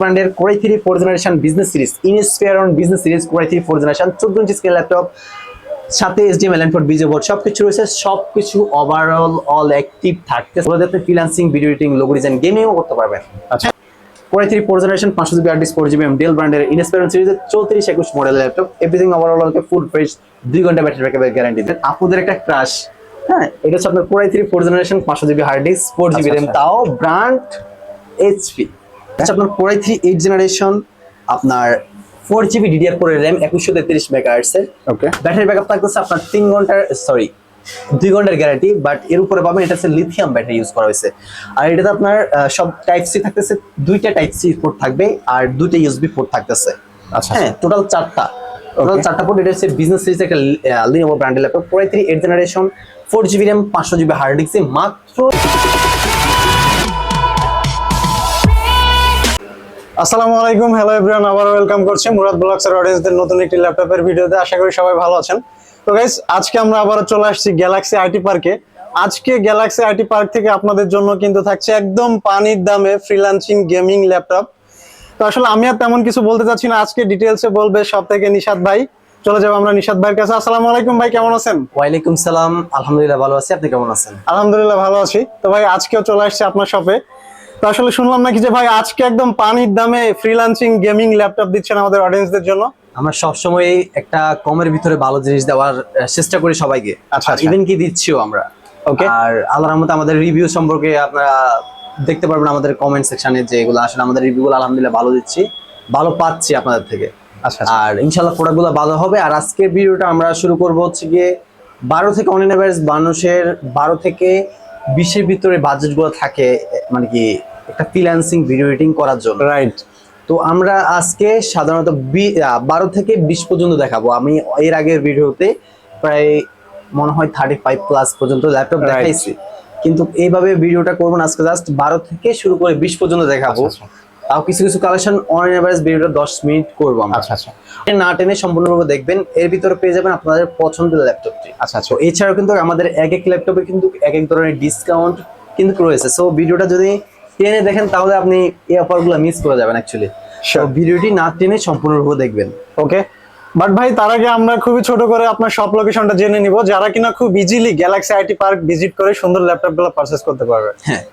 ব্র্যান্ডের core i three four generation business series Inspiron business series core i three four generation চোদ্দ inch screen laptop সাথে এসডিএম এল four বিজে board সবকিছু রয়েছে সবকিছু ওভারঅল অল অ্যাক্টিভ থাকতে ওদের আপনি freelancing video editing logo design গেমিংও করতে পারবেন আচ্ছা। Core i three four generation পাঁচশো জিবি আর্টিস ফোর জিবি ডেল ব্র্যান্ডের ইনস্পিয়ার সিরিজের চৌত্রিশ একুশ model laptop everything overall full fresh দুই ঘণ্টা ব্যাটারি ব্যাকআপের গ্যারান্টি দেন আপুদের একটা ক্রাশ হ্যাঁ এটা হচ্ছে আপনার core i three four generation পাঁচশো GB hard disk four GB RAM. তাও ব্র্যান্ড এইচপি আচ্ছা আপনার core i three eight generation আপনার four GB DDR four RAM একুশশো তেত্রিশ মেগাহার্টসের ওকে ব্যাটারি ব্যাকআপ থাকতেছে আপনার তিন ঘণ্টার সরি দুই ঘণ্টার গ্যারান্টি বাট এর উপরে পাবেন এটা হচ্ছে লিথিয়াম ব্যাটারি ইউজ করা হয়েছে। আর এটাতে আপনার সব টাইপ সি থাকতেছে দুইটা টাইপ সি পোর্ট থাকবে আর দুইটা ইউএসবি পোর্ট থাকতেছে। আচ্ছা। হ্যাঁ টোটাল চারটা। টোটাল চারটা পোর্ট এটা হচ্ছে বিজনেস সিরিজ একটা লিনোভো ব্র্যান্ডের laptop core i three eight generation four GB RAM পাঁচশো জিবি হার্ড ডিস্ক মাত্র আসসালামু আলাইকুম হ্যালো এভরিওয়ান আবার ওয়েলকাম করছি মুরাদ ব্লগসের অডিয়েন্সদের নতুন একটি ল্যাপটপের ভিডিওতে আশা করি সবাই ভালো আছেন। তো গাইস আজকে আমরা আবারও চলে আসছি গ্যালাক্সি আইটি পার্কে আজকে গ্যালাক্সি আইটি পার্ক থেকে আপনাদের জন্য কিন্তু থাকছে একদম পানির দামে ফ্রিল্যান্সিং গেমিং ল্যাপটপ তো আসলে আমি আর তেমন কিছু বলতে চাচ্ছি না। আজকে ডিটেলসে বলবে সব থেকে নিশাদ ভাই। চলে যাব আমরা নিশাদ ভাইয়ের কাছে। আসসালামু আলাইকুম ভাই কেমন আছেন? ওয়ালাইকুম সালাম আলহামদুলিল্লাহ ভালো আছি। আপনি কেমন আছেন? আলহামদুলিল্লাহ ভালো আছি। তো ভাই আজকেও চলে আসছে আপনার শপে তো আসলে শুনলাম নাকি যে ভাই আজকে একদম পানির দামে ফ্রিল্যান্সিং গেমিং ল্যাপটপ দিচ্ছেন আমাদের অডিয়েন্সদের জন্য? আমরা সবসময় একটা কমের ভিতরে ভালো জিনিস দেওয়ার চেষ্টা করি সবাইকে। আচ্ছা, আচ্ছা। ইভেন কি দিচ্ছিও আমরা। Okay. আর আল্লাহর রহমতে আমাদের রিভিউ সম্পর্কে আপনারা দেখতে পারবেন আমাদের কমেন্ট সেকশনে যে এগুলো আসলে আমাদের রিভিউগুলো আলহামদুলিল্লাহ ভালো দিচ্ছি ভালো পাচ্ছি আপনাদের থেকে। আচ্ছা আর ইনশাল্লাহ প্রোডাক্টগুলো ভালো হবে। আর আজকের ভিডিওটা আমরা শুরু করব হচ্ছে গিয়ে বারো থেকে অন এভারেজ মানুষের বারো থেকে বিশের ভিতরে বাজেটগুলো থাকে মানে কি একটা ফ্রিল্যান্সিং ভিডিও এডিটিং করার জন্য। রাইট তো আমরা আজকে সাধারণত বারো থেকে বিশ পর্যন্ত দেখাবো। আমি এর আগের ভিডিওতে প্রায় মনে হয় থার্টি ফাইভ প্লাস পর্যন্ত ল্যাপটপ. দেখাইছি। কিন্তু এইভাবে ভিডিওটা করব না আজকে জাস্ট বারো থেকে শুরু করে বিশ পর্যন্ত দেখাবো। আচ্ছা, তাও কিছু কিছু কালেকশন অন এভারেজ ভিডিওটা দশ মিনিট করব আমরা। আচ্ছা আচ্ছা। না টেনে সম্পূর্ণভাবে দেখবেন এর ভিতরে পেয়ে যাবেন আপনাদের পছন্দের ল্যাপটপটি আচ্ছা আচ্ছা। এছাড়াও কিন্তু আমাদের এক এক ল্যাপটপে কিন্তু এক এক ধরনের ডিসকাউন্ট কিন্তু রয়েছে। সো ভিডিওটা যদি টেনে দেখেন তাহলে আপনি এই অফারগুলো মিস করে যাবেন অ্যাকচুয়ালি. ভিডিওটি না টেনে সম্পূর্ণরূপে দেখবেন। ওকে বাট ভাই তার আগে আমরা খুবই ছোট করে আপনার সব লোকেশনটা জেনে নিব। যারা কিনা খুব easily Galaxy IT park visit করে সুন্দর ল্যাপটপগুলো পারচেস করতে পারবে। হ্যাঁ।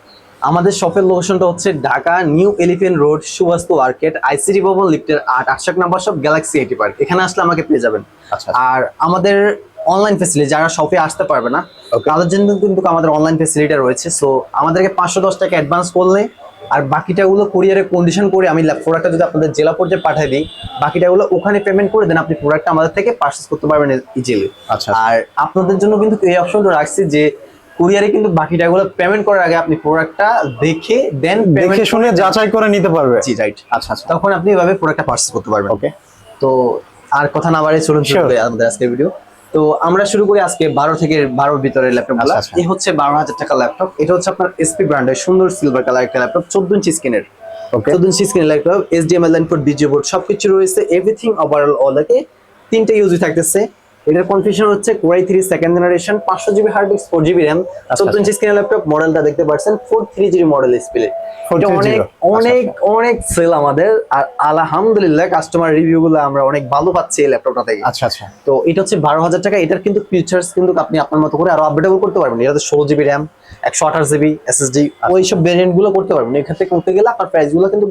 আমাদের শপের লোকেশনটা হচ্ছে Dhaka new elephant road Shubastu market ICD ভবন লিফটের আট আটশো number shop Galaxy IT park এখানে আসলে আমাকে পেয়ে যাবেন। আচ্ছা। আর আমাদের অনলাইন ফেসিলিটি যারা শপে আসতে পারবে না. তাদের জন্য কিন্তু আমাদের অনলাইন ফেসিলিটি রয়েছে। সো আমাদেরকে পাঁচশো দশ টাকা অ্যাডভান্স করলে আর বাকিটাগুলো কুরিয়ারে কন্ডিশন করে আমি প্রোডাক্টটা যদি আপনাদের জেলা পর্যায়ে পাঠিয়ে দিই বাকিটাগুলো ওখানে পেমেন্ট করে দেন আপনি প্রোডাক্টটা আমাদের থেকে পারচেস করতে পারবেন ইজিলি আচ্ছা। আর আপনাদের জন্য কিন্তু এই অপশনটা রাখছি যে কুরিয়ারে কিন্তু বাকিটাগুলো পেমেন্ট করার আগে আপনি প্রোডাক্টটা দেখে দেন দেখে শুনে যাচাই করে নিতে পারবে। জি রাইট আচ্ছা আচ্ছা। তখন আপনি এভাবে প্রোডাক্টটা পারচেস করতে পারবেন। ওকে তো আর কথা না বাড়িয়ে চলুন আমাদের আজকের ভিডিও তো আমরা শুরু করি আজকে বারো থেকে বারো ভিতরে ল্যাপটপ এ আচ্ছা। হচ্ছে বারো হাজার টাকা ল্যাপটপ এটা হচ্ছে আপনার এসপি ব্র্যান্ডের সুন্দর সিলভার কালার একটা ল্যাপটপ চোদ্দ ইঞ্চি স্ক্রিনের চোদ্দ ইঞ্চি স্ক্রিনের ল্যাপটপ এসডিএমএল ইনপুট বিজিও বোর্ড সবকিছু রয়েছে এভরিথিং ওভারঅল অল তিনটে ইউজই থাকতেছে। এটার কনফিউশন হচ্ছে core i three second generation পাঁচশো GB hard disk four GB RAM চোদ্দ ইঞ্চি স্ক্রিনের ল্যাপটপ মডেলটা দেখতে পাচ্ছেন four three GB model display 430 অনেক আচ্ছা, অনেক অনেক সেল আমাদের। আর আলহামদুলিল্লাহ কাস্টমার রিভিউ গুলো আমরা অনেক ভালো পাচ্ছি এই ল্যাপটপটা থেকে। আচ্ছা আচ্ছা। তো এটা হচ্ছে বারো হাজার টাকা। এটার কিন্তু ফিচার্স কিন্তু আপনি আপনার মতো করে আরও আপডেটেবল করতে পারবেন। এটাতে ষোলো জিবি র্যাম একশো আঠাশ জিবি এসএসডি ওই সব ভেরিয়েন্টগুলো করতে পারবেন। এক্ষেত্রে করতে গেলে আপনার প্রাইসগুলো কিন্তু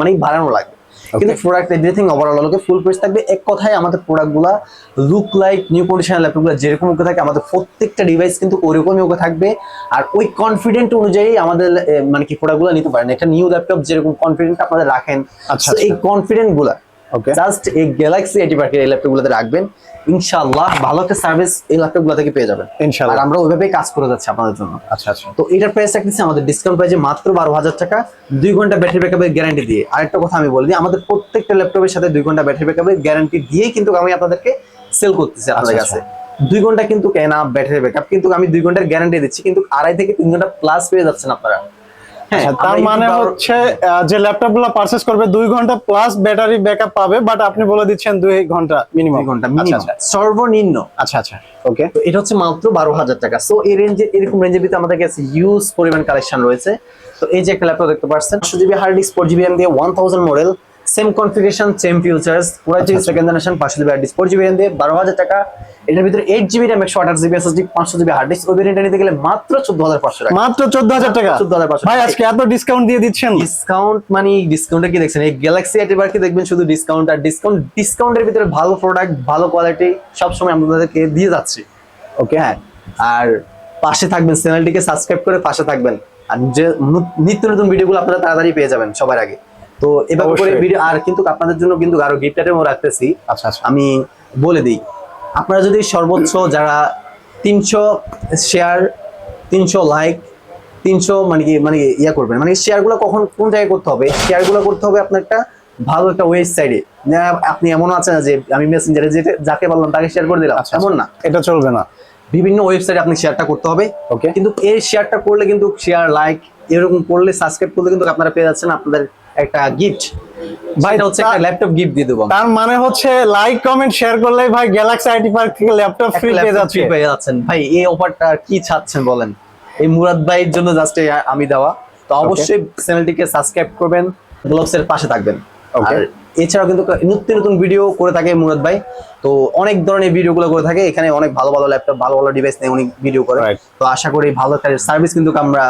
মানে বাড়ানো লাগবে। কিন্তু প্রোডাক্ট এভরিথিং ওভারঅল লোকে ফুল প্রেস থাকবে। এক কথায় আমাদের প্রোডাক্টগুলা লুক লাইক নিউ কন্ডিশন ল্যাপটপগুলো যেরকম ওকে থাকে আমাদের প্রত্যেকটা ডিভাইস কিন্তু ওরকমই ওকে থাকবে। আর ওই কনফিডেন্ট অনুযায়ী আমাদের মানে কি প্রোডাক্টগুলো নিতে পারেন। একটা নিউ ল্যাপটপ যেরকম কনফিডেন্ট আপনাদের রাখেন। আচ্ছা, এই কনফিডেন্টগুলা ওকে জাস্ট এই গ্যালাক্সি এইটি পার্কের এই ল্যাপটপ গুলোতে রাখবেন ইনশাআল্লাহ ভালো একটা সার্ভিস এই ল্যাপটপগুলো থেকে পেয়ে যাবেন। আর আমরা ওইভাবেই কাজ করে যাচ্ছি আপনাদের জন্য। আচ্ছা আচ্ছা। তো এটার প্রাইস রাখতেছি আমাদের ডিসকাউন্ট প্রাইসে মাত্র বারো হাজার টাকা দুই ঘণ্টা ব্যাটারি ব্যাকআপের গ্যারান্টি দিয়ে। আরেকটা কথা আমি বলি দিই, আমাদের প্রত্যেকটা ল্যাপটপের সাথে দুই ঘণ্টা ব্যাটারি ব্যাকআপের গ্যারান্টি দিয়েই কিন্তু আমি আপনাদেরকে সেল করতেছি আপনাদের আচ্ছা, কাছে। দুই ঘণ্টা কিন্তু কেনা ব্যাটারি ব্যাকআপ কিন্তু আমি দুই ঘণ্টার গ্যারান্টি দিচ্ছি কিন্তু আড়াই থেকে তিন ঘণ্টা প্লাস পেয়ে যাচ্ছেন আপনারা। আচ্ছা, তার মানে হচ্ছে যে করবে ঘণ্টা প্লাস ব্যাটারি ব্যাকআপ পাবে বাট আপনি বলে দিচ্ছেন দুই ঘণ্টা মিনিমাম ঘণ্টা আচ্ছা মিনিমাম আচ্ছা। সর্বনিম্ন। আচ্ছা আচ্ছা। ওকে তো এটা হচ্ছে মাত্র বারো হাজার টাকা। সো এই রেঞ্জে এরকম রেঞ্জের ভিতরে আমাদের কাছে ইউজ পরিমাণ কালেকশন রয়েছে। তো এই যে একটা ল্যাপটপ দেখতে পাচ্ছেন GB hard disk four GB M দিয়ে one thousand model same configuration same features পুরো জিবি সেকেন্ড জেনারেশন পাঁচশো GB hard disk four GB RAM দিয়ে বারো হাজার টাকা। এটার ভিতরে এইট জিবি র্যাম একশো আঠাশ জিবি এসএসডি পাঁচশো জিবি হার্ড ডিস্ক ওই ভেরিয়েন্টটা নিতে গেলে মাত্র চোদ্দ হাজার পাঁচশো টাকা। মাত্র চোদ্দ হাজার টাকা? 14,500 ভাই আজকে এত ডিসকাউন্ট দিয়ে দিচ্ছেন? ডিসকাউন্ট মানে ডিসকাউন্টে কি দেখছেন? এই গ্যালাক্সি এটিবার কি দেখবেন শুধু ডিসকাউন্ট আর ডিসকাউন্ট ডিসকাউন্টের ভিতরে ভালো প্রোডাক্ট ভালো কোয়ালিটি সবসময় আপনাদেরকে দিয়ে যাচ্ছি। ওকে হ্যাঁ? আর পাশে থাকবেন চ্যানেলটিকে সাবস্ক্রাইব করে পাশে থাকবেন। আর যে নিত্য নতুন ভিডিওগুলো আপনারা তাড়াতাড়ি পেয়ে যাবেন সবার আগে। তো এভাবে করে ভিডিও আর কিন্তু আপনাদের জন্য কিন্তু আরও গিফট আইটেমও রাখতেছি। আচ্ছা আচ্ছা। আমি বলে দিই আপনারা যদি সর্বোচ্চ যারা তিনশো শেয়ার তিনশো লাইক তিনশো মানে কি মানে ইয়া করবেন মানে শেয়ারগুলো কখন কোন জায়গায় করতে হবে? শেয়ারগুলো করতে হবে আপনার একটা ভালো একটা ওয়েবসাইটে আপনি এমন আছেন যে আমি মেসেঞ্জারে যাকে বললাম তাকে শেয়ার করে দিলাম আচ্ছা, এমন না। এটা চলবে না। বিভিন্ন ওয়েবসাইটে আপনি শেয়ারটা করতে হবে। ওকে কিন্তু এই শেয়ারটা করলে কিন্তু শেয়ার লাইক এরকম করলে সাবস্ক্রাইব করলে কিন্তু আপনারা পেয়ে যাচ্ছেন আপনাদের একটা গিফট ভাই হচ্ছে একটা ল্যাপটপ গিফট দিয়ে দেবো। তার মানে হচ্ছে লাইক কমেন্ট শেয়ার করলে ভাই গ্যালাক্সি আইটি পার্ক থেকে ল্যাপটপ ফ্রি পেয়ে যাচ্ছে। free পেয়ে যাচ্ছেন। ভাই এই অফারটা কি চাচ্ছেন বলেন? এই মুরাদ ভাইয়ের জন্য জাস্ট আমি দেওয়া। তো অবশ্যই চ্যানেলটিকে সাবস্ক্রাইব করবেন ব্লগস এর পাশে থাকবেন. আর এছাড়াও কিন্তু নিত্য নতুন ভিডিও করে থাকে মুরাদ ভাই। তো অনেক ধরনের ভিডিওগুলো করে থাকে। এখানে অনেক ভালো ভালো ল্যাপটপ ভালো ভালো ডিভাইস নিয়ে উনি ভিডিও করে। তো আশা করি ভালো একটা সার্ভিস কিন্তু আমরা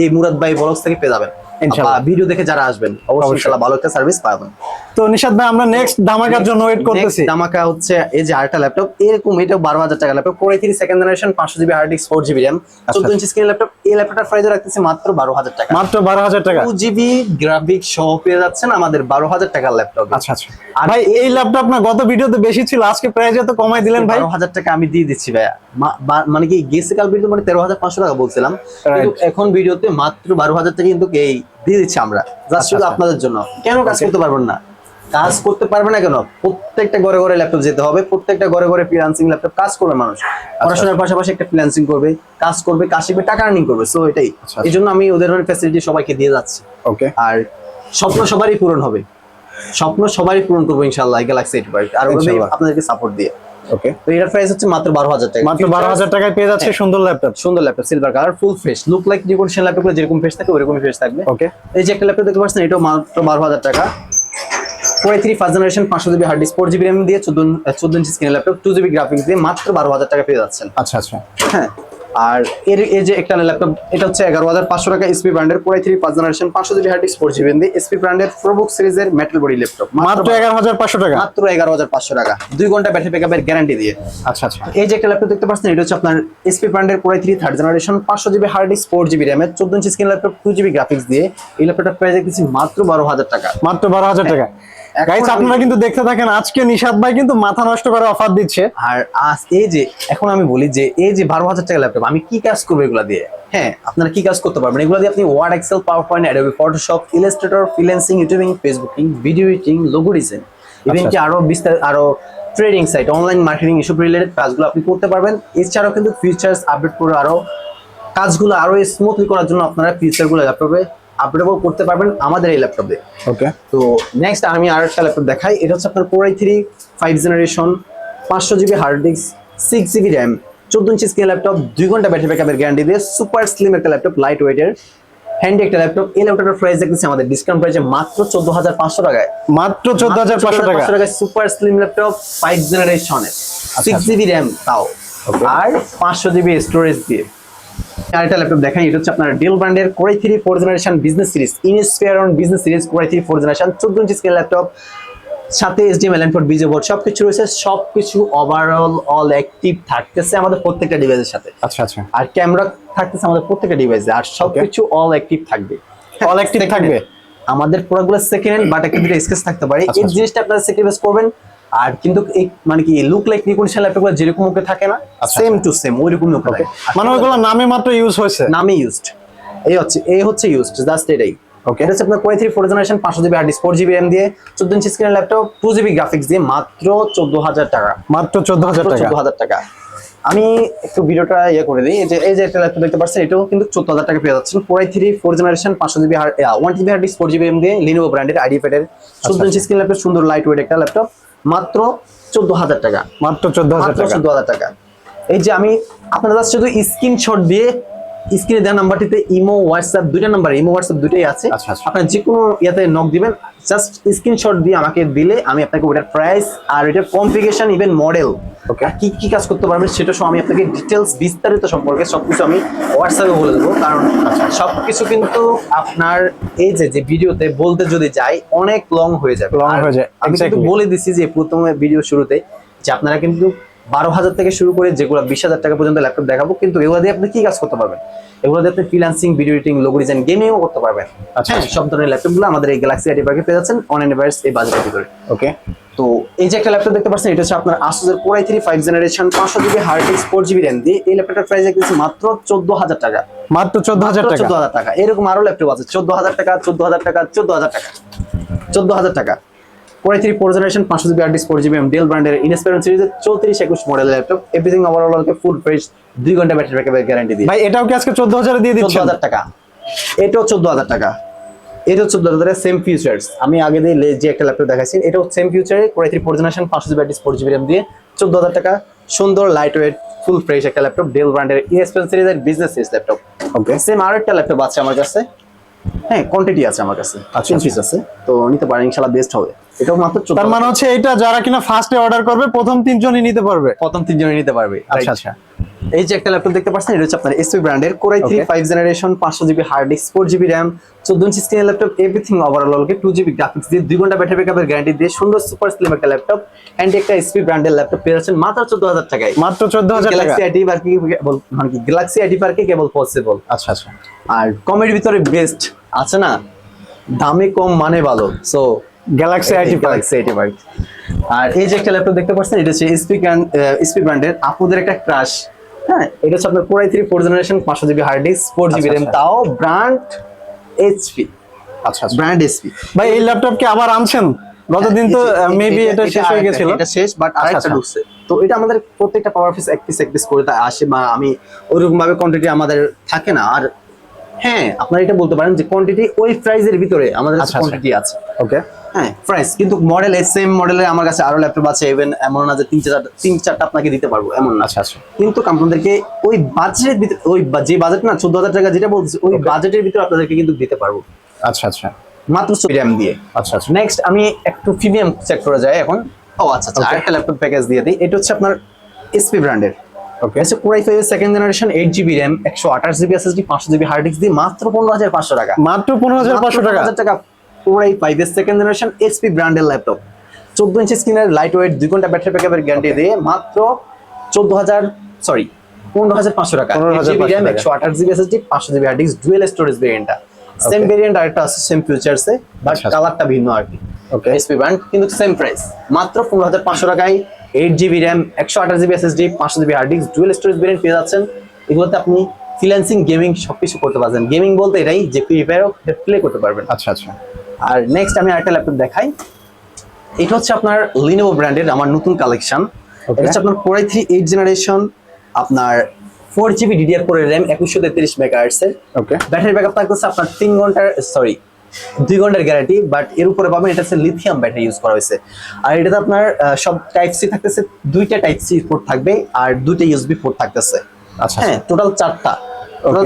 এই মুরাদ ভাই ব্লগস থেকে পেয়ে যাবেন। ভিডিও দেখে যারা আসবেন অবশ্যই। ইনশাআল্লাহ ভালো একটা সার্ভিস পাবেন তো নিশাদ ভাই আমরা নেক্সট ধামাকার জন্য ওয়েট করতেছি। ধামাকা হচ্ছে এই যে আরেকটা ল্যাপটপ এরকম এটা বারো হাজার টাকা ল্যাপটপ কোর সেকেন্ড জেনারেশন পাঁচশো GB hard disk four GB RAM চোদ্দ ইঞ্চি স্ক্রিন ল্যাপটপ এই ল্যাপটপটার প্রাইস রাখতেছি মাত্র বারো হাজার টাকা। মাত্র বারো হাজার টাকা? টু জিবি গ্রাফিক সহ পেয়ে যাচ্ছেন আমাদের বারো হাজার টাকার ল্যাপটপ আচ্ছা আচ্ছা। ভাই এই ল্যাপটপ না গত ভিডিওতে বেশি ছিল আজকে প্রাইস এত কমাই দিলেন ভাই। বারো হাজার টাকা আমি দিয়ে দিচ্ছি ভাইয়া। মা- মানে কি গেছে কাল ভিডিও মানে তেরো হাজার পাঁচশো টাকা বলছিলাম। কিন্তু এখন ভিডিওতে মাত্র বারো হাজার টাকা কিন্তু এই দিয়ে দিচ্ছি আমরা। জাস্ট শুধু আচ্ছা। আপনাদের জন্য। কেন কাজ করতে পারবেন না? কাজ করতে পারবে না কেন? প্রত্যেকটা ঘরে ঘরে ল্যাপটপ যেতে হবে প্রত্যেকটা ঘরে ঘরে ফ্রিল্যান্সিং ল্যাপটপ কাজ করবে মানুষ। আচ্ছা। পড়াশোনার পাশাপাশি একটা ফ্রিল্যান্সিং করবে কাজ করবে কাজ শিখবে টাকা আর্নিং করবে সো এটাই। আচ্ছা। এই জন্য আমি ওদের ফ্যাসিলিটি সবাইকে দিয়ে যাচ্ছি। ওকে আর স্বপ্ন সবারই পূরণ হবে। স্বপ্ন সবারই পূরণ করব ইনশাল্লাহ গ্যালাক্সি এইট আর ইনশাআল্লাহ। আপনাদেরকে সাপোর্ট দিয়ে। ওকে এটার প্রাইস হচ্ছে মাত্র বারো হাজার টাকা। মাত্র বারো হাজার টাকায় পেয়ে যাচ্ছে সুন্দর ল্যাপটপ সুন্দর laptop silver colour full fresh look like যে কোনো ল্যাপটপ যেরকম ফ্রেশ থাকে ওরকমই ফ্রেশ থাকবে। ওকে এই যে একটা ল্যাপটপ দেখতে পাচ্ছেন এটাও মাত্র বারো হাজার টাকা। ফোর থ্রি ফার্স্ট জেনারেশন পাঁচশো GB hard disk four GB RAM দিয়ে চোদ্দ চোদ্দ inch screen laptop two GB graphics দিয়ে মাত্র বারো হাজার টাকা পেয়ে যাচ্ছেন। আচ্ছা আচ্ছা। হ্যাঁ। আর এর এই যে একটা ল্যাপটপ এটা হচ্ছে এগারো হাজার পাঁচশো টাকা এসপি ব্র্যান্ডের core i three first generation পাঁচশো GB hard disk four GB দিয়ে এসপি ব্র্যান্ডের প্রোবুক সিরিজের মেটাল বডি ল্যাপটপ মাত্র এগারো হাজার পাঁচশো টাকা? মাত্র এগারো হাজার পাঁচশো টাকা। দুই ঘণ্টা ব্যাটারি ব্যাকআপের গ্যারান্টি দিয়ে। আচ্ছা আচ্ছা। এই যে একটা ল্যাপটপ দেখতে পাচ্ছেন এটা হচ্ছে আপনার এসপি ব্র্যান্ডের core i three third generation পাঁচশো GB hard disk four GB র্যামের চোদ্দ inch screen laptop two GB graphics দিয়ে। এই ল্যাপটপটা প্রাইস দেখতেছি মাত্র বারো হাজার টাকা। মাত্র বারো হাজার টাকা। এখন গাইস আপনারা কিন্তু দেখতে থাকেন আজকে নিশাদ ভাই কিন্তু মাথা নষ্ট করে অফার দিচ্ছে। আর আজ এই যে এখন আমি বলি যে এই যে বারো হাজার টাকা ল্যাপটপ আমি কি কাজ করব এগুলা দিয়ে? হ্যাঁ আপনারা কি কাজ করতে পারবেন? এগুলো দিয়ে আপনি Word Excel PowerPoint Adobe Photoshop Illustrator freelancing YouTubing Facebooking video editing logo design even কি আরও বিস্তার আরও ট্রেডিং সাইট অনলাইন মার্কেটিং এসব রিলেটেড কাজগুলো আপনি করতে পারবেন। এছাড়াও কিন্তু ফিচার্স আপডেট করে আরও কাজগুলো আরও স্মুথলি করার জন্য আপনারা ফিচারগুলো ল্যাপটপে আপডেটেবল করতে পারবেন আমাদের এই ল্যাপটপে ওকে তো নেক্সট আমি আর একটা ল্যাপটপ দেখাই। এটা হচ্ছে আপনার কোর থ্রি ফাইভ জেনারেশন পাঁচশো GB hard disk six GB RAM চোদ্দ ইঞ্চি স্ক্রিন ল্যাপটপ দুই ঘণ্টা ব্যাটারি ব্যাকআপের গ্যারান্টি দিয়ে সুপার স্লিম একটা ল্যাপটপ লাইট ওয়েটের হ্যান্ডি একটা ল্যাপটপ এই ল্যাপটপের প্রাইস দেখতেছি আমাদের ডিসকাউন্ট প্রাইসে মাত্র চোদ্দ হাজার পাঁচশো টাকায়। মাত্র চোদ্দ হাজার পাঁচশো টাকায়? সুপার স্লিম ল্যাপটপ ফাইভ জেনারেশনের সিক্স জিবি র্যাম তাও। আর পাঁচশো জিবি স্টোরেজ দিয়ে। আরেকটা ল্যাপটপ দেখেন এটা হচ্ছে আপনার ডেল ব্র্যান্ডের core i three four generation business series Inspiron business series core i three four generation চোদ্দ ইঞ্চি স্ক্রিন ল্যাপটপ সাথে এইচডিএম এল ফোর বিজে বোর্ড সবকিছু রয়েছে সবকিছু ওভারঅল অল অ্যাক্টিভ থাকতেছে আমাদের প্রত্যেকটা ডিভাইসের সাথে। আচ্ছা আচ্ছা। আর ক্যামেরা থাকতেছে আমাদের প্রত্যেকটা ডিভাইসে আর সবকিছু অল অ্যাক্টিভ থাকবে। অল Second থাকবে? আমাদের প্রোডাক্টগুলো সেকেন্ড হ্যান্ড বাট একটা দুটো স্কেচ থাকতে পারে। আচ্ছা, এই আচ্ছা। জিনিসটা আপনারা স্যাক্রিফাইস করবেন। আর কিন্তু এই মানে কি লুক লাইক নিকোনশন ল্যাপটপগুলো যেরকম ওকে থাকে না আচ্ছা, সেম টু সেম ওইরকম ওকে থাকে। মানে ওইগুলো নামে মাত্র ইউজ হয়েছে? নামে ইউজড এই হচ্ছে এই হচ্ছে ইউজড জাস্ট এটাই। ওকে এটা হচ্ছে আপনার core i three four generation পাঁচশো GB hard disk four GB M দিয়ে চোদ্দ inch screen laptop two GB graphics দিয়ে মাত্র চোদ্দ হাজার টাকা। মাত্র চোদ্দ হাজার টাকা। চোদ্দ হাজার টাকা। আমি একটু ভিডিওটা ইয়ে করে দিই এই যে এই যে একটা ল্যাপটপ দেখতে পাচ্ছেন এটাও কিন্তু চোদ্দ হাজার টাকা পেয়ে যাচ্ছেন। Core i three four generation পাঁচশো GB one TB hard disk four GB M দিয়ে লিনোভো ব্র্যান্ডের আইডি প্যাডের চোদ্দ ইঞ্চি স্ক্রিন ল্যাপটপ সুন্দর লাইট ওয়েট একটা ল্যাপটপ মাত্র চোদ্দ হাজার টাকা। মাত্র চোদ্দ হাজার চোদ্দ হাজার টাকা। এই যে আমি আপনারা শুধু স্ক্রিনশট দিয়ে স্ক্রিনে দেওয়া নাম্বারটিতে ইমো হোয়াটসঅ্যাপ দুইটা নাম্বার ইমো হোয়াটসঅ্যাপ দুইটাই আছে। আচ্ছা, আচ্ছা। আপনার যে কোনো ইয়াতে নক দিবেন জাস্ট স্ক্রিনশট দিয়ে আমাকে দিলে আমি আপনাকে ওটার প্রাইস আর এটার কনফিগারেশন ইভেন মডেল. কি কি কাজ করতে পারবেন সেটা সব আমি আপনাকে ডিটেলস বিস্তারিত সম্পর্কে সবকিছু আমি হোয়াটসঅ্যাপে বলে দেবো। কারণ সবকিছু কিন্তু আপনার এই যে যে ভিডিওতে বলতে যদি যাই অনেক লং হয়ে যাবে। আর হয়ে যায়, আমি কিন্তু বলে দিছি যে প্রথমে ভিডিও শুরুতে যে আপনারা কিন্তু বারো হাজার থেকে শুরু করে যেগুলো বিশ হাজার টাকা পর্যন্ত ল্যাপটপ দেখাবো কিন্তু এগুলো দিয়ে আপনি কি কাজ করতে পারবেন? এগুলো দিয়ে আপনি freelancing video editing logo design গেমিংও করতে পারবেন। আচ্ছা, হ্যাঁ সব ধরনের ল্যাপটপগুলো আমাদের এই গ্যালাক্সি আইটি পার্কে পেয়ে যাচ্ছেন অন ডিভাইস এই বাজারের ভিতরে। ওকে তো এই যে একটা ল্যাপটপ দেখতে পাচ্ছেন এটা হচ্ছে আপনার আসুসের core i three five generation পাঁচশো GB hard disk four GB RAM দিয়ে। এই ল্যাপটপটার প্রাইস দেখতেছি মাত্র চোদ্দ হাজার টাকা। মাত্র চোদ্দ হাজার টাকা। চোদ্দ হাজার টাকা। এরকম আরও ল্যাপটপ আছে চোদ্দ হাজার টাকা চোদ্দ হাজার টাকা চোদ্দ হাজার টাকা। চোদ্দ হাজার টাকা। Core i three four generation পাঁচশো GB disk four GB Dell ব্র্যান্ডের ইনস্পাইরন সিরিজের চৌত্রিশ একুশ model laptop everything overall full fresh দুই ঘণ্টা ব্যাটারি ব্যাকআপের গ্যারান্টি দিয়ে ভাই এটাও কি আজকে চোদ্দ হাজারে দিয়ে চোদ্দ হাজার টাকা। এটাও চোদ্দ হাজার টাকা। এটাও চোদ্দ হাজার সেম ফিউচার্স আমি আগে দিয়ে যে একটা ল্যাপটপ দেখাচ্ছি এটাও সেম ফিউচারে core i three four generation পাঁচশো জিবি ফোর জিবি র্যাম দিয়ে চোদ্দ হাজার টাকা সুন্দর লাইট ওয়েট ফুল ফ্রেশ একটা ল্যাপটপ ডেল ব্র্যান্ডের ইএসপেন সিরিজের business series laptop okay same আর একটা ল্যাপটপ আছে আমার কাছে। হ্যাঁ কোয়ান্টিটি আছে আমার কাছে। আচ্ছা, তিন পিস আছে। তো নিতে পারেন ইনশাআল্লাহ বেস্ট হবে। এটাও মাত্র তার মানে হচ্ছে এটা যারা কিনা ফার্স্টে অর্ডার করবে প্রথম তিনজনই নিতে পারবে। প্রথম তিনজনই নিতে পারবে আচ্ছা. আচ্ছা। এই যে একটা ল্যাপটপ দেখতে পাচ্ছেন এটা হচ্ছে আপনার এসপি ব্র্যান্ডের core i three. Five generation পাঁচশো GB hard disk four GB RAM চোদ্দ ইঞ্চি স্ক্রিনের laptop everything overall two GB graphics দিয়ে দুই ঘণ্টা ব্যাটারি ব্যাকআপের গ্যারান্টি দিয়ে সুন্দর সুপার স্লিম একটা ল্যাপটপ অ্যান্ড একটা এসপি ব্র্যান্ডের ল্যাপটপ পেয়ে যাচ্ছেন মাত্র চোদ্দ হাজার টাকায়। মাত্র চোদ্দ হাজার গ্যালাক্সি আইটি পার্কে কেবল মানে কি গ্যালাক্সি আইটি পার্কে কেবল পসিবল আচ্ছা আচ্ছা। আর কমের ভিতরে বেস্ট আছে না? দামে কম মানে ভালো। So Galaxy IT park Galaxy IT park আর এই যে একটা ল্যাপটপ দেখতে পাচ্ছেন এটা হচ্ছে এসপি এসপি ব্র্যান্ডের আপুদের একটা ক্রাশ হ্যাঁ এটা হচ্ছে আপনার core i three four generation পাঁচশো GB hard disk four GB আচ্ছা, র্যাম আচ্ছা। তাও ব্র্যান্ড এইচপি আচ্ছা আচ্ছা। ব্র্যান্ড এসপি ভাই এই ল্যাপটপ কি আবার আনছেন? গতদিন তো মেবি এটা শেষ হয়ে গেছিল। এটা শেষ বাট আরেকটা আচ্ছা। ঢুকছে। তো এটা আমাদের প্রত্যেকটা পাওয়ার পিস এক পিস এক পিস করে আসে বা আমি ওইরকম ভাবে কোয়ান্টিটি আমাদের থাকে না। আর হ্যাঁ আপনারা এটা বলতে পারেন যে কোয়ান্টিটি ওই প্রাইজের ভিতরে আমাদের আচ্ছা, আচ্ছা। কোয়ান্টিটি আছে। ওকে হ্যাঁ প্রাইস কিন্তু মডেল সেম মডেলে আমার কাছে আরও ল্যাপটপ আছে ইভেন এমন না যে তিন চার তিন চারটা আপনাকে দিতে পারব এমন না। আচ্ছা আচ্ছা। কিন্তু আপনাদেরকে ওই বাজেটের ভিতরে ওই যে বাজেট না চোদ্দ হাজার টাকা যেটা বলছি ওই বাজেটের ভিতরে আপনাদেরকে কিন্তু দিতে পারব। আচ্ছা আচ্ছা। মাত্র র্যাম দিয়ে। আচ্ছা আচ্ছা। নেক্সট আমি একটু প্রিমিয়াম চেক করে যাই এখন। ও আচ্ছা আচ্ছা. আরেকটা ল্যাপটপ প্যাকেজ দিয়ে দিই। এটা হচ্ছে আপনার এসপি ব্র্যান্ডের ওকে এটা core i five second generation eight GB RAM একশো আঠাশ জিবি এসএসডি পাঁচশো জিবি হার্ড ডিস্ক দিয়ে মাত্র পনেরো হাজার পাঁচশো টাকা। মাত্র পনেরো হাজার পাঁচশো টাকা। হাজার টাকা। কোরাই ফাইভ এর সেকেন্ড জেনারেশন এইচপি ব্র্যান্ডের ল্যাপটপ চোদ্দ ইঞ্চি স্ক্রিনের লাইট ওয়েট দুই ঘণ্টা ব্যাটারি ব্যাকআপের গ্যারান্টি দিয়ে মাত্র চোদ্দ হাজার সরি পনেরো হাজার পাঁচশো টাকা। 15,500 জিবি একশো আঠাশ জিবি এসএসডি পাঁচশো GB hard disk dual storage ভেরিয়েন্টটা same variant আরেকটা আছে সেম ফিউচার্সে বাট আচ্ছা। কালারটা ভিন্ন আর কি। ওকে এসপি ব্র্যান্ড কিন্তু সেম প্রাইস মাত্র পনেরো হাজার পাঁচশো টাকায় এইট জিবি র্যাম একশো আঠাশ জিবি এসএসডি পাঁচশো GB hard disk dual storage variant পেয়ে যাচ্ছেন। এগুলোতে আপনি ফ্রিল্যান্সিং গেমিং সবকিছু করতে পারবেন। গেমিং বলতে এটাই যে ফ্রি ফায়ারও প্লে করতে পারবেন। আচ্ছা আচ্ছা। আর নেক্সট আমি আরেকটা ল্যাপটপ দেখাই। এটা হচ্ছে আপনার লিনোভো ব্র্যান্ডের আমার নতুন কালেকশন. এটা হচ্ছে আপনার core i three eight generation আপনার four GB DDR four RAM একুশশো তেত্রিশ মেগাহার্টসের ওকে ব্যাটারি ব্যাকআপ থাকতেছে আপনার তিন ঘণ্টার সরি দুই ঘণ্টার গ্যারান্টি বাট এর উপরে পাবেন এটা হচ্ছে লিথিয়াম ব্যাটারি ইউজ করা হয়েছে। আর এটাতে আপনার সব টাইপ সি থাকতেছে দুইটা টাইপ সি পোর্ট থাকবে আর দুইটা ইউএসবি পোর্ট থাকতেছে। আচ্ছা। হ্যাঁ টোটাল চারটা.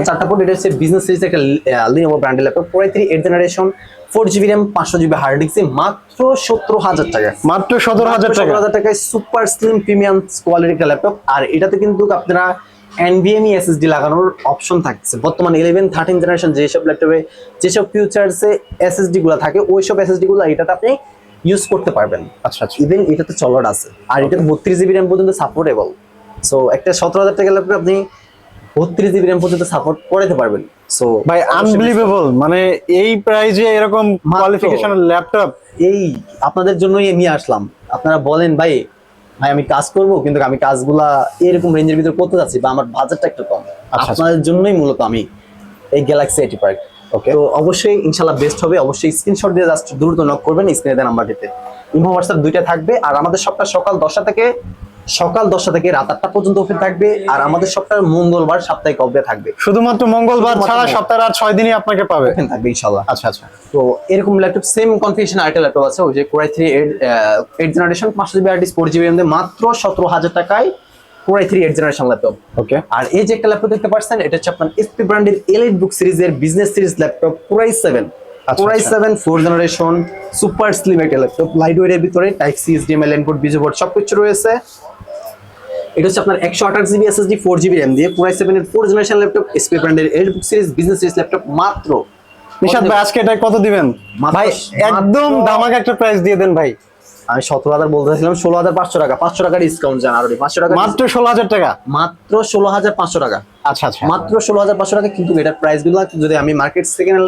চারটা পোর্ট এটা হচ্ছে বিজনেস সিরিজ একটা লিনোভো ব্র্যান্ডের laptop core i three eight generation four GB RAM পাঁচশো জিবি হার্ড ডিস্কে মাত্র হাজার টাকা। মাত্র সতেরো হাজার টাকা। হাজার টাকায় সুপার স্লিম প্রিমিয়াম একটা ল্যাপটপ আর এটাতে কিন্তু আপনারা এনভিএমই এসএসডি লাগানোর অপশন থাকছে। বর্তমানে ইলেভেন থার্টিন জেনারেশন যেসব ল্যাপটপে যেসব ফিউচার্সে থাকে ওইসব এটাতে আপনি ইউজ করতে পারবেন। আচ্ছা আচ্ছা। ইভেন এটাতে চলার আছে। আর এটা বত্রিশ জিবি র্যাম পর্যন্ত সাপোর্টেবল সো একটা সতেরো হাজার টাকা ল্যাপটপ আপনি বত্রিশ জিবি র্যাম পর্যন্ত সাপোর্ট করাতে পারবেন। সো ভাই আনবিলিভেবল মানে এই প্রাইজে এরকম কোয়ালিফিকেশনের ল্যাপটপ এই আপনাদের জন্যই নিয়ে আসলাম। আপনারা বলেন ভাই ভাই আমি কাজ করব কিন্তু আমি কাজগুলা এরকম রেঞ্জের ভিতরে করতে যাচ্ছি বা আমার বাজেটটা একটু কম। আচ্ছা। আপনাদের জন্যই মূলত আমি এই গ্যালাক্সি এটি পার্ক ওকে তো অবশ্যই ইনশাল্লাহ বেস্ট হবে। অবশ্যই স্ক্রিনশট দিয়ে জাস্ট দ্রুত নক করবেন স্ক্রিনে দেওয়া নাম্বারটিতে ইমো হোয়াটসঅ্যাপ দুইটা থাকবে। আর আমাদের সবটা সকাল দশটা থেকে সকাল দশটা থেকে রাত আটটা পর্যন্ত ওপেন থাকবে আর আমাদের সপ্তাহ মঙ্গলবার সাপ্তাহিক অফে থাকবে। শুধুমাত্র মঙ্গলবার ছাড়া মঙ্গল। সপ্তাহে আর ছয় দিনই আপনাকে পাবে। ওপেন থাকবে ইনশাল্লাহ আচ্ছা আচ্ছা। তো এরকম ল্যাপটপ সেম কনফিগারেশন আরেকটা ল্যাপটপ আছে ওই যে core i three eight generation পাঁচশো জিবি ডিস্ক ফোর জিবি মাত্র সতেরো হাজার টাকায় core i three eight generation laptop okay আর এই যে একটা ল্যাপটপ দেখতে পাচ্ছেন এটা হচ্ছে আপনার এসপি ব্র্যান্ডের এলিট বুক সিরিজের business series laptop core i seven core i. Seven four generation super slim একটা ল্যাপটপ লাইট ওয়েটের ভিতরে টাইপ সি এইচডিএমএল ইনপুট বিজু বোর্ড সবকিছু রয়েছে। এটা হচ্ছে আপনার একশো আঠাশ GB SSD four GB RAM দিয়ে। Seven four generation laptop SP ব্র্যান্ডের elite book series business series laptop মাত্র নিশাদ ভাই আজকে এটা কত দিবেন? ভাই একদম দামাক একটা প্রাইস দিয়ে দেন ভাই। আমি সতেরো হাজার বলতেছিলাম ষোলো হাজার পাঁচশো টাকা। পাঁচশো টাকা ডিসকাউন্ট জান আরও পাঁচশো টাকা মাত্র ষোলো হাজার টাকা? মাত্র ষোলো হাজার পাঁচশো টাকা। আচ্ছা আচ্ছা। মাত্র ষোলো হাজার পাঁচশো টাকা কিন্তু এটার প্রাইসগুলো যদি আমি মার্কেট সেকেন্ড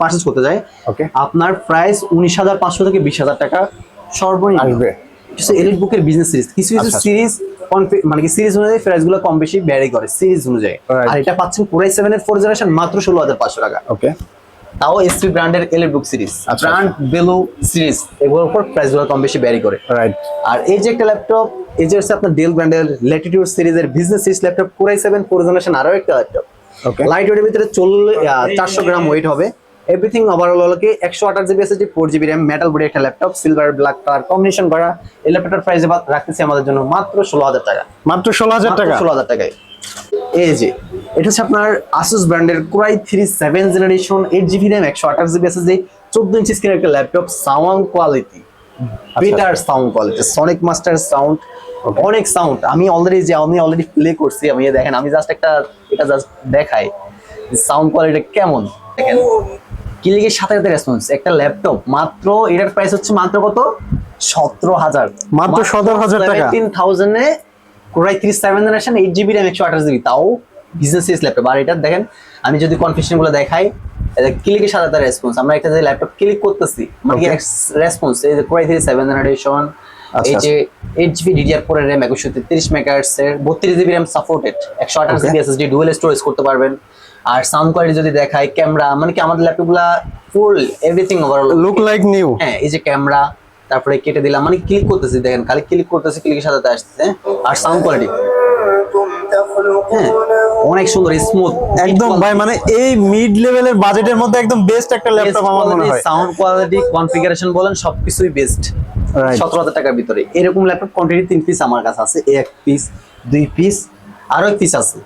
পার্চেস করতে যাই ওকে আপনার প্রাইস উনিশ হাজার পাঁচশো থেকে বিশ হাজার টাকা সর্বনিম্ন। আসবে। এলিট বুকের বিজনেস সিরিজ কিছু কিছু আচ্ছা, আচ্ছা। সিরিজ মানে কি সিরিজ অনুযায়ী প্রাইসগুলো কম বেশি ভ্যারি করে সিরিজ অনুযায়ী। আর এটা পাচ্ছেন কোরাই সেভেন এর ফোর জেনারেশন মাত্র ষোলো হাজার পাঁচশো টাকা। ওকে তাও এসপি ব্র্যান্ডের এলিট বুক সিরিজ আচ্ছা। ব্র্যান্ড বেলু সিরিজ এগুলোর উপর প্রাইসগুলো কম বেশি ভ্যারি করে। রাইট আর এই যে একটা ল্যাপটপ এই যে হচ্ছে আপনার ডেল ব্র্যান্ডের ল্যাটিটিউড সিরিজের business series laptop core i seven four generation আরও একটা ল্যাপটপ. লাইট ওয়েটের ভিতরে চল্লিশ চারশো গ্রাম ওয়েট হবে। এভরিথিং ওভারঅল হলোকে একশো আঠাশ GB SSD four GB RAM metal body একটা laptop silver black colour combination করা। এই ল্যাপটপটার প্রাইস রাখতেছি আমাদের জন্য মাত্র ষোলো হাজার টাকা। মাত্র ষোলো হাজার টাকা? ষোলো হাজার টাকায়। এই যে এটা হচ্ছে আপনার আসুস ব্র্যান্ডের core i three seven generation eight GB RAM একশো আঠাশ জিবি এসএসডি চোদ্দ ইঞ্চি স্ক্রিনের একটা laptop sound quality better sound quality sonic master sound অনেক সাউন্ড আমি অলরেডি যে আমি অলরেডি প্লে করছি আমি দেখেন আমি জাস্ট একটা এটা জাস্ট দেখাই সাউন্ড কোয়ালিটি কেমন। দেখেন। ক্লিকের সাথে সাথে রেসপন্স একটা ল্যাপটপ মাত্র এটার প্রাইস হচ্ছে মাত্র কত? সতেরো হাজার। মাত্র 17,000 টাকা। Seventeen থাউজেন্ডে core i three seven generation eight GB RAM একশো আঠাশ জিবি তাও বিজনেস সিরিজ ল্যাপটপ আর এটা দেখেন আমি যদি কনফিউশনগুলো দেখাই ক্লিকের সাথে সাথে রেসপন্স আমরা একটা যে ল্যাপটপ ক্লিক করতেছি মানে রেসপন্স এই যে কোরাই থ্রি সেভেন জেনারেশন এই যে eight GB DDR four RAM একুশশো তেত্রিশ মেগাহার্টস এর বত্রিশ জিবি র্যাম সাপোর্টেড একশো আঠাশ. জিবি এসএসডি ডুয়েল স্টোরেজ করতে পারবেন। আর সাউন্ড কোয়ালিটি যদি দেখাই ক্যামেরা মানে কি আমাদের ল্যাপটপগুলা full everything overall look like new হ্যাঁ এই যে ক্যামেরা তারপরে কেটে দিলাম মানে ক্লিক করতেছি দেখেন খালি ক্লিক করতেছি ক্লিকের সাথে আসছে আর সাউন্ড কোয়ালিটি হ্যাঁ অনেক সুন্দর স্মুথ একদম ভাই মানে এই মিড লেভেলের বাজেটের মধ্যে একদম বেস্ট একটা ল্যাপটপ আমার মনে হয়। সাউন্ড কোয়ালিটি কনফিগারেশন বলেন সবকিছুই বেস্ট. সতেরো হাজার টাকার ভিতরে। এরকম ল্যাপটপ কোয়ান্টিটি তিন পিস আমার কাছে আছে এক পিস দুই পিস আরও এক পিস আছে।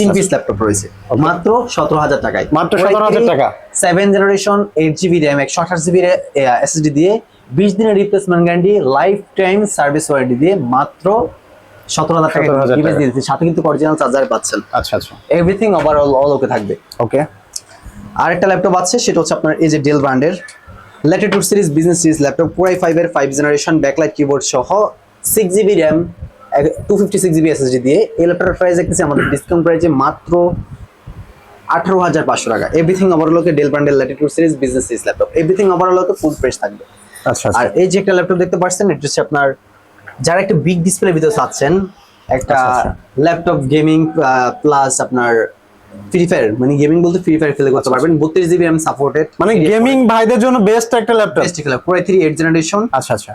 তিন পিস ল্যাপটপ রয়েছে। মাত্র সতেরো হাজার টাকায়। মাত্র 17,000 টাকা। Seven generation eight GB RAM একশো আঠাশ জিবি এসএসডি দিয়ে বিশ দিনের replacement guarantee lifetime service warranty দিয়ে মাত্র সতেরো হাজার টাকা 17,000 ডিভাইস দিয়ে দিচ্ছে সাথে কিন্তু অরিজিনাল চার্জার পাচ্ছেন। আচ্ছা আচ্ছা। এভরিথিং ওভারঅল অল ওকে থাকবে। ওকে আরেকটা ল্যাপটপ আছে সেটা হচ্ছে আপনার এই যে ডেল ব্র্যান্ডের latitude series business series laptop core i five এর ফাইভ জেনারেশন ব্যাকলাইট কিবোর্ড সহ six GB RAM two fifty six GB SSD দিয়ে এই ল্যাপটপের প্রাইস দেখতেছি আমাদের ডিসকাউন্ট প্রাইসে মাত্র আঠারো হাজার পাঁচশো টাকা। এভরিথিং ওভারঅলকে ডেল ব্র্যান্ডের latitude series business series laptop everything ওভারঅলকে full price থাকবে। আচ্ছা আর আচ্ছা এই যে একটা ল্যাপটপ দেখতে পাচ্ছেন এটা হচ্ছে আপনার যারা একটা বিগ ডিসপ্লের ভিতরে চাচ্ছেন একটা আচ্ছা, আচ্ছা। ল্যাপটপ গেমিং প্লাস আপনার ফ্রি ফায়ার মানে গেমিং বলতে ফ্রি ফায়ার খেলে করতে পারবেন। বত্রিশ জিবি র্যাম সাপোর্টেড মানে গেমিং ভাইদের জন্য বেস্ট একটা laptop core i three eight generation আচ্ছা আচ্ছা।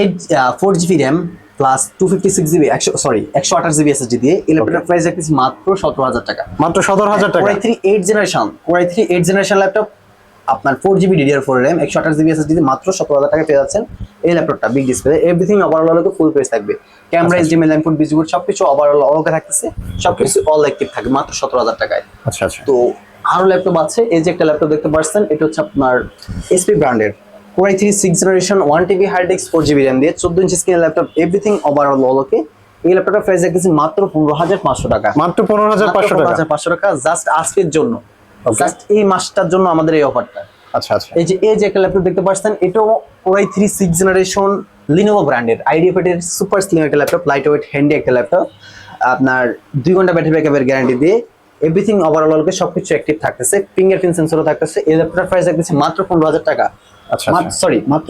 Eight four GB RAM plus two fifty six GB একশো সরি একশো আঠাশ জিবি এসএসডি দিয়ে ল্যাপটপের প্রাইস রাখতেছি মাত্র সতেরো হাজার টাকা। মাত্র সতেরো হাজার টাকা। Core i three eight generation core i three eight generation laptop আপনার four GB DDR four RAM একশো আঠাশ জিবি এসএসডি মাত্র সতেরো হাজার টাকা পেয়ে যাচ্ছেন। এই ল্যাপটপটা বিগ ডিসপ্লে এভরিথিং ওভারঅল হলে ফুল প্রাইস থাকবে। ক্যামেরা। এইচডিএমএল ইনপুট বিজুট সবকিছু ওভারঅল অলকে থাকতেছে। সবকিছু অল অ্যাক্টিভ থাকবে মাত্র সতেরো হাজার টাকায়। আচ্ছা আচ্ছা। তো আরও ল্যাপটপ আছে এই যে একটা ল্যাপটপ দেখতে পাচ্ছেন এটা হচ্ছে আপনার এসপি ব্র্যান্ডের core i three six generation one TB hard disk four GB RAM দিয়ে চোদ্দ inch screen laptop everything overall অলকে এই ল্যাপটপটা প্রাইস দেখতেছি মাত্র পনেরো হাজার পাঁচশো টাকা। মাত্র পনেরো হাজার পাঁচশো টাকা। পাঁচশো টাকা জাস্ট আজকের জন্য। জাস্ট এই মাসটার জন্য আমাদের এই অফারটা আচ্ছা আচ্ছা। এই যে এই যে একটা ল্যাপটপ দেখতে পাচ্ছেন এটাও core i three six generation Lenovo ব্র্যান্ডের আইডিয়া এর সুপার স্লিম একটা ল্যাপটপ লাইট ওয়েট হ্যান্ডি একটা ল্যাপটপ আপনার দুই ঘণ্টা ব্যাটারি ব্যাকআপের গ্যারান্টি দিয়ে এভরিথিং ওভারঅলকে সবকিছু অ্যাক্টিভ থাকতেছে ফিঙ্গারপ্রিন্ট সেন্সরও থাকতেছে। এই ল্যাপটপের প্রাইস রাখতেছে মাত্র পনেরো হাজার টাকা। সরি মাত্র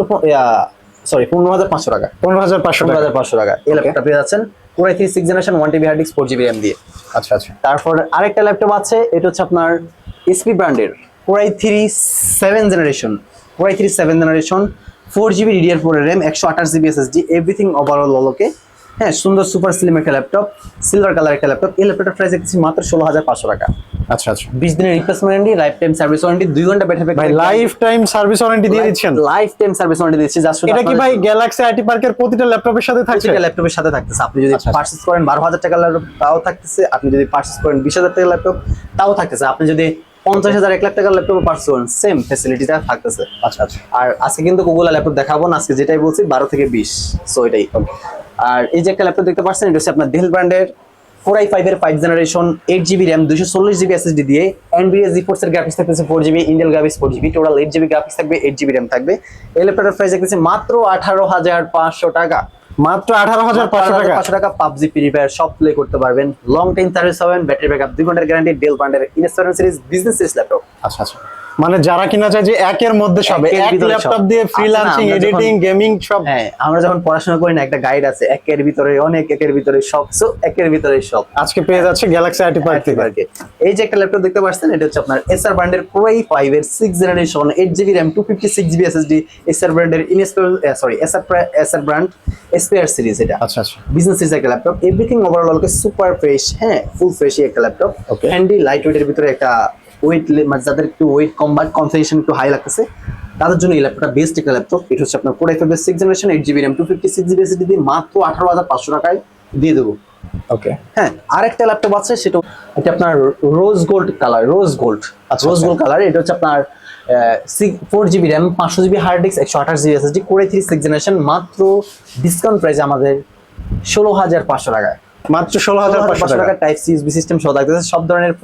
সরি পনেরো হাজার পাঁচশো টাকা। পনেরো হাজার পাঁচশো পনেরো টাকা হাজার পাঁচশো টাকা। এই ল্যাপটপটা পেয়ে যাচ্ছেন core i three six generation one TB hard disk four GB RAM দিয়ে আচ্ছা আচ্ছা। তারপর আরেকটা ল্যাপটপ আছে এটা হচ্ছে আপনার এসপি ব্র্যান্ডের core i three seven generation core i three seven generation four GB DDR four RAM একশো আঠাশ জিবি এসএসডি এভরিথিং ওভারঅল অলকে হ্যাঁ সুন্দর সুপার স্লিম একটা ল্যাপটপ সিলভার কালার একটা ল্যাপটপ এই ল্যাপটপটার প্রাইস দেখছি মাত্র ষোলো হাজার পাঁচশো টাকা। আচ্ছা আচ্ছা। বিশ দিনের replacement warranty lifetime service warranty দুই ঘণ্টা ব্যাটারি ভাই লাইফ টাইম সার্ভিস ওয়ারেন্টি দিয়ে দিচ্ছেন? লাইফ টাইম সার্ভিস ওয়ারেন্টি দিচ্ছে শুধু এটা কি ভাই গ্যালাক্সি আইটি পার্কের প্রতিটা ল্যাপটপের সাথে থাকছে? প্রতিটা ল্যাপটপের সাথে থাকতেছে। আপনি যদি আচ্ছা, আচ্ছা। করেন বারো হাজার টাকার ল্যাপটপ তাও থাকতেছে। আপনি যদি পার্চেস করেন বিশ হাজার টাকার ল্যাপটপ তাও থাকতেছে। আপনি যদি পঞ্চাশ হাজার এক লাখ টাকার ল্যাপটপ পার্চেস করেন সেম ফেসিলিটিটা থাকতেছে। আচ্ছা আচ্ছা। আর আজকে কিন্তু গুগল ল্যাপটপ দেখাবো না আজকে যেটাই বলছি বারো থেকে বিশ। সো এটাই। আর এই যে একটা ল্যাপটপ দেখতে পাচ্ছেন এটা হচ্ছে আপনার ডেল ব্র্যান্ডের ফোর আই ফাইভ এর five generation eight GB RAM দুশো চল্লিশ জিবি এসএসডি দিয়ে এনবিএ জি ফোর্স এর গ্রাফিক্স থাকতেছে four GB Intel graphics four GB total eight GB graphics থাকবে এইট জিবি র্যাম থাকবে। এই ল্যাপটপের প্রাইস দেখতেছি মাত্র আঠারো হাজার পাঁচশো টাকা। মাত্র আঠারো হাজার পাঁচশো টাকা? পাঁচশো টাকা পাবজি ফ্রি ফায়ার সব প্লে করতে পারবেন। লং টাইম সার্ভিস হবেন ব্যাটারি ব্যাকআপ দুই ঘণ্টার গ্যারান্টি ডেল ব্র্যান্ডের installation series business series laptop আচ্ছা আচ্ছা। মানে যারা কিনা চায় যে একের মধ্যে সব এক ল্যাপটপ দিয়ে ফ্রিল্যান্সিং এডিটিং গেমিং সব। হ্যাঁ আমরা যখন পড়াশোনা করি না একটা গাইড আছে একের ভিতরে অনেক একের ভিতরে সব সো একের ভিতরে সব। আজকে পেয়ে যাচ্ছে গ্যালাক্সি আইটি পার্ক থেকে। এই যে একটা ল্যাপটপ দেখতে পাচ্ছেন এটা হচ্ছে আপনার এসআর ব্র্যান্ডের আই ফাইভ এর six generation eight GB RAM two fifty six GB SSD SR ব্র্যান্ডের install sorry SR SR brand SPR series এটা। আচ্ছা আচ্ছা। বিজনেস সিরিজ একটা laptop everything overall super fresh হ্যাঁ ফুল ফ্রেশ একটা ল্যাপটপ Okay. হ্যান্ডি লাইট ওয়েটের ভিতরে একটা ওয়েট মানে যাদের একটু ওয়েট কম বা কনফিগারেশন একটু হাই লাগতেছে তাদের জন্য এই ল্যাপটপটা বেস্ট একটা ল্যাপটপ এটা হচ্ছে আপনার core i five six generation eight GB RAM two fifty six GB SSD দিয়ে মাত্র আঠারো হাজার পাঁচশো টাকায় দিয়ে দেবো। ওকে হ্যাঁ আরেকটা ল্যাপটপ আছে সেটা এটা আপনার rose gold colour rose gold আচ্ছা, রোজ। গোল্ড কালার এটা হচ্ছে আপনার ফোর জিবি র্যাম পাঁচশো জিবি হার্ড ডিস্ক একশো আঠাশ GB SSD core three six generation মাত্র ডিসকাউন্ট প্রাইস আমাদের ষোলো হাজার পাঁচশো টাকায়। মাত্র ষোলো হাজার পাঁচশো টাকা। টাইপ সি ইউএসবি সিস্টেম সহ থাকতেছে সব ধরনের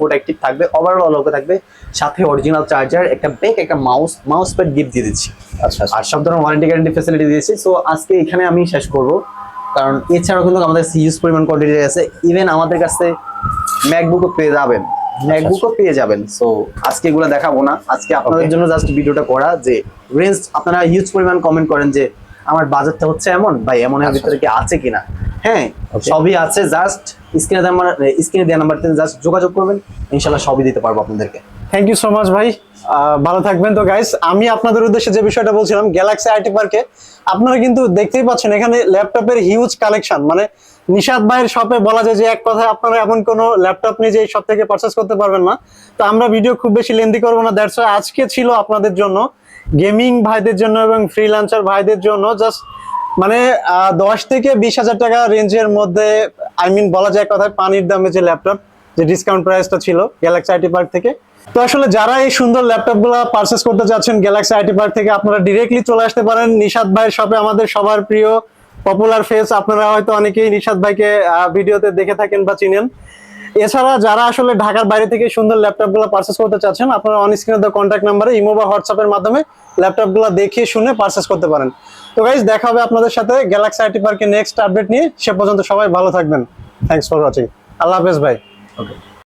থাকবে। ওভারঅল থাকবে সাথে অরিজিনাল চার্জার একটা ব্যাক একটা মাউস মাউস প্যাড গিফট দিয়ে দিচ্ছি। আচ্ছা আচ্ছা। আর সব ধরনের ওয়ারেন্টি গ্যারান্টি ফ্যাসিলিটি দিয়েছি। সো আজকে এখানে আমি শেষ করব। কারণ এছাড়াও কিন্তু আমাদের সিউজ পরিমাণ কোয়ান্টিটি আছে। ইভেন আমাদের কাছে ম্যাকবুকও পেয়ে যাবেন। ম্যাকবুকও পেয়ে যাবেন। সো আজকে এগুলো দেখাবো না। আজকে আপনাদের জন্য জাস্ট ভিডিওটা করা যে রেঞ্জ আপনারা হিউজ পরিমাণ কমেন্ট করেন যে আমার বাজারটা হচ্ছে এমন ভাই এমনের আচ্ছা, ভিতরে কি আছে কিনা। হ্যাঁ সবই আছে জাস্ট স্ক্রিনে দেওয়া স্ক্রিনে দেওয়া নাম্বার জাস্ট যোগাযোগ করবেন ইনশাল্লাহ সবই দিতে পারব আপনাদেরকে। থ্যাংক ইউ সো মাচ ভাই। ভালো থাকবেন তো গাইস আমি আপনাদের উদ্দেশ্যে যে বিষয়টা বলছিলাম গ্যালাক্সি আইটি পার্কে আপনারা কিন্তু দেখতেই পাচ্ছেন এখানে ল্যাপটপের হিউজ কালেকশন মানে নিশাদ ভাইয়ের শপে বলা যায় যে এক কথায় আপনারা এমন কোনো ল্যাপটপ নিয়ে যে শপ থেকে পারচেস করতে পারবেন না। তো আমরা ভিডিও খুব বেশি লেন্দি করব না। দ্যাটস আজকে ছিল আপনাদের জন্য গেমিং ভাইদের জন্য এবং ফ্রিল্যান্সার ভাইদের জন্য জাস্ট মানে দশ থেকে বিশ হাজার টাকা রেঞ্জের মধ্যে আই মিন বলা যায় কথায় পানির দামে যে ল্যাপটপ, যে ডিসকাউন্ট প্রাইসটা ছিল গ্যালাক্সি আইটি পার্ক থেকে। তো আসলে যারা এই সুন্দর ল্যাপটপগুলো পারচেস করতে যাচ্ছেন গ্যালাক্সি আইটি পার্ক থেকে, আপনারা ডিরেক্টলি চলে আসতে পারেন। নিশাদ ভাইয়ের শপে আমাদের সবার প্রিয় পপুলার ফেস আপনারা হয়তো অনেকেই নিশাদ ভাইকে ভিডিওতে দেখে থাকেন বা চিনেন। এছাড়া যারা আসলে ঢাকার বাইরে থেকে সুন্দর ল্যাপটপগুলো পারচেস করতে চাচ্ছেন, আপনারা অন স্ক্রিনে দেওয়া কন্ট্যাক্ট নাম্বারে ইমো বা হোয়াটসঅ্যাপের মাধ্যমে ল্যাপটপগুলো দেখে শুনে পারচেস করতে পারেন। তো গাইজ দেখা হবে আপনাদের সাথে গ্যালাক্সি আইটি পার্কের নেক্সট আপডেট নিয়ে। সে পর্যন্ত সবাই ভালো থাকবেন। থ্যাংকস ফর ওয়াচিং আল্লাহ হাফেজ ভাই। ওকে